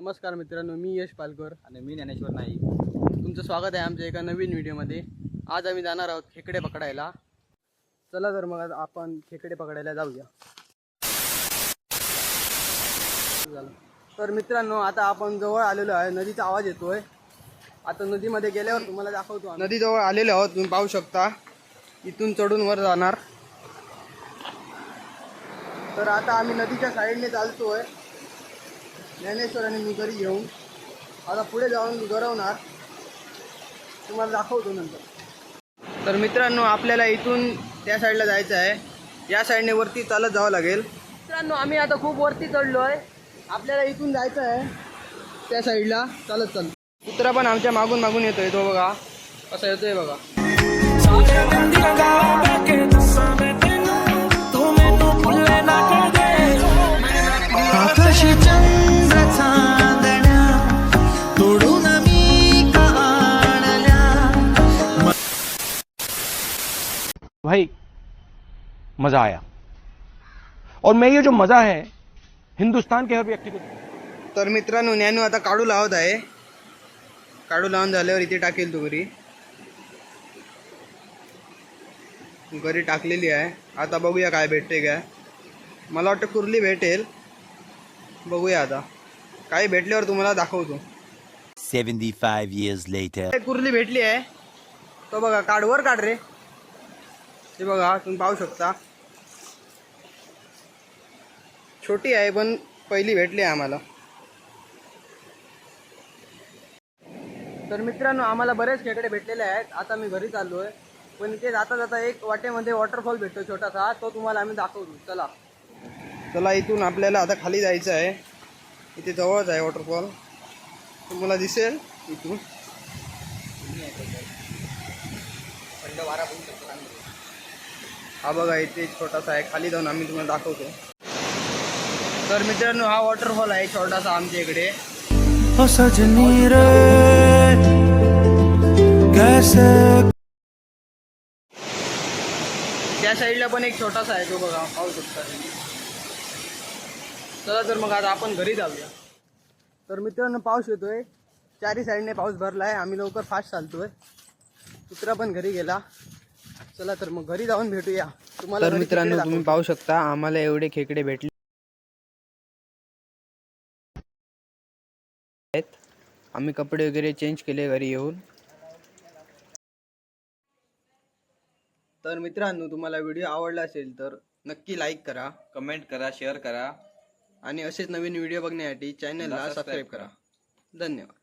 नमस्कार मित्रांनो मी यश पालकर आणि मी ज्ञानेश्वर नाईक. तुमचं स्वागत आहे आमच्या एका नवीन व्हिडिओमध्ये. आज आम्ही जाणार आहोत खेकडे पकडायला. चला तर मग आपण खेकडे पकडायला जाऊया. झालं. तर मित्रांनो आता आपण जवळ आलेलो आहे. नदीचा आवाज येतोय. आता नदीमध्ये गेल्यावर तुम्हाला दाखवतो नदीजवळ आलेलो आहोत तुम्ही पाहू शकता. इथून चढून वर जाणार. तर आता आम्ही नदीच्या साईडने चालतोय. ज्ञानेश्वर आणि मी घरी घेऊन आता पुढे जाऊन गरवणार तुम्हाला दाखवतो नंतर. तर मित्रांनो आपल्याला इथून त्या साईडला जायचं आहे. या साईडने वरती चालत जावं लागेल. मित्रांनो आम्ही आता खूप वरती चढलो आहे आपल्याला इथून जायचं आहे. त्या साईडला चालत चालत. कुत्रा पण आमच्या मागून मागून येतोय तो बघा. कसा येतोय बघा. भाई मज़ा आया। और मैं ये जो मज़ा है हिंदुस्तान के हर व्यक्ति को तर मित्रांनो ज्ञानू आता काढू लावत आहे. काढू लावून झाल्यावर इथे टाकेल तो घरी. घरी टाकलेली आहे. आता बघूया काय भेटते काय. मला वाटतं कुर्ली भेटेल. बघूया आता. काही भेटल्यावर तुम्हाला दाखवतो. 75 years later. एक कुर्ली भेटली आहे. तो बघा काढ वर काढ रे. हे बघा तुम्ही पाहू शकता. छोटी आहे पण पहिली भेटली आहे आम्हाला. तर मित्रांनो आम्हाला बरेच खेकडे भेटलेले आहेत. आता मी घरी चाललो आहे पण इथे जाता जाता एक वाटेमध्ये वॉटरफॉल भेटतो छोटासा. तो तुम्हाला आम्ही दाखवतो. चला. चला इथून आपल्याला आता खाली जायचं आहे. इथे जवळच आहे वॉटरफॉल तुम्हाला दिसेल इथून. हा बघा इथे छोटासा आहे खाली जाऊन आम्ही तुम्हाला दाखवतो. तर मित्रांनो हा वॉटरफॉल आहे छोटासा आमच्या इकडे. कैसे? त्या साईडला पण एक छोटासा आहे तो बघा पाहू शकता. चला तर मग आता आपण घरी जाऊया. तर मित्रांनो पाऊस येतोय. चारी साईडने पाऊस भरला आहे आम्ही लवकर फास्ट चालतोय. कुत्रा पण घरी गेला. चला तर मग घरी जाऊन भेटूया. तुम्हाला तर मित्रांनो तुम्ही पाहू शकता आम्हाला एवढे खेकडे भेटले आहेत. आम्ही कपडे वगैरे चेंज केले घरी येऊन. तर मित्रांनो तुम्हाला व्हिडिओ आवडला असेल तर नक्की लाईक करा कमेंट करा शेअर करा. आणि असेच नवीन व्हिडिओ बघण्यासाठी चॅनलला सबस्क्राईब करा. धन्यवाद.